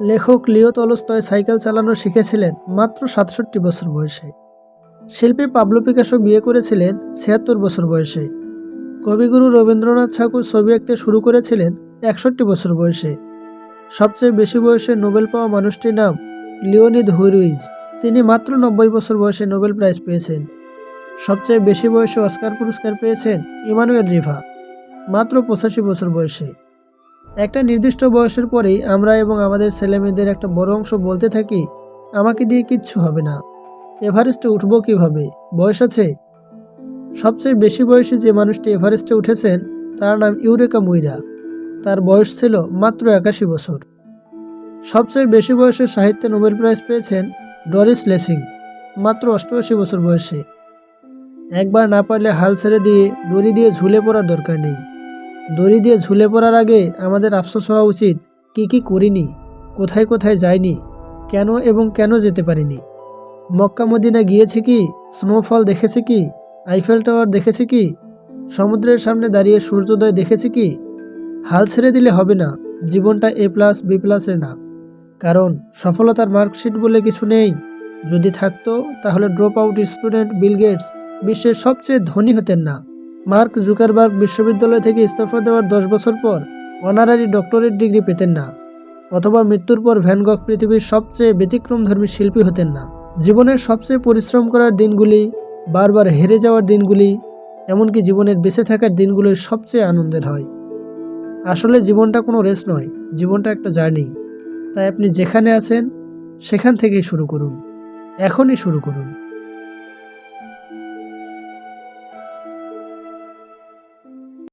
লেখক লিও Tolstoy cycle চালানো শিখেছিলেন মাত্র সাতষট্টি বছর বয়সে। শিল্পী পাবলো পিকাসো বিয়ে করেছিলেন ছিয়াত্তর বছর বয়সে। কবিগুরু রবীন্দ্রনাথ ঠাকুর ছবি আঁকতে শুরু করেছিলেন একষট্টি বছর বয়সে। সবচেয়ে বেশি বয়সে নোবেল পাওয়া মানুষটির নাম লিওনিদ হুইরুইজ। তিনি মাত্র নব্বই বছর বয়সে নোবেল প্রাইজ পেয়েছেন। সবচেয়ে বেশি বয়সে অস্কার পুরস্কার পেয়েছেন ইমানুয়েল রিভা, মাত্র পঁচাশি বছর বয়সে। একটা নির্দিষ্ট বয়সের পরেই আমরা এবং আমাদের ছেলেমেয়েদের একটা বড় অংশ বলতে থাকি, আমাকে দিয়ে কিচ্ছু হবে না। এভারেস্টে উঠবো কীভাবে? বয়স আছে? সবচেয়ে বেশি বয়সী যে মানুষটি এভারেস্টে উঠেছেন, তার নাম ইউরেকা মুইরা। তার বয়স ছিল মাত্র একাশি বছর। সবচেয়ে বেশি বয়সে সাহিত্যে নোবেল প্রাইজ পেয়েছেন ডরিস লেসিং, মাত্র অষ্টআশি বছর বয়সে। একবার না পারলে হাল ছেড়ে দিয়ে, দড়ি দিয়ে ঝুলে পড়ার দরকার নেই। দড়ি দিয়ে ঝুলে পড়ার আগে আমাদের আফসোস হওয়া উচিত, কি কি করিনি, কোথায় কোথায় যাইনি, কেন এবং কেন যেতে পারিনি? মক্কা মদিনা গিয়েছে কি স্নোফল দেখেছে কি আইফেল টাওয়ার দেখেছে কি, সমুদ্রের সামনে দাঁড়িয়ে সূর্যোদয় দেখেছি কি? হাল ছেড়ে দিলে হবে না, জীবনটা এ প্লাস বি প্লাসের না। কারণ সফলতার মার্কশিট বলে কিছু নেই। যদি থাকতো, তাহলে drop out student Bill Gates বিশ্বের সবচেয়ে ধনী হতেন না। মার্ক জুকারবার্গ বিশ্ববিদ্যালয় থেকে ইস্তফা দেওয়ার দশ বছর পর অনারারি ডক্টরেট ডিগ্রি পেতেন না, অথবা মৃত্যুর পর ভ্যানগক পৃথিবীর সবচেয়ে ব্যতিক্রমধর্মী শিল্পী হতেন না। জীবনের সবচেয়ে পরিশ্রম করার দিনগুলি, বারবার হেরে যাওয়ার দিনগুলি, এমনকি জীবনের বেঁচে থাকার দিনগুলোই সবচেয়ে আনন্দের হয়। আসলে জীবনটা কোনো রেস নয়, জীবনটা একটা জার্নি। তাই আপনি যেখানে আছেন, সেখান থেকেই শুরু করুন। এখনই শুরু করুন।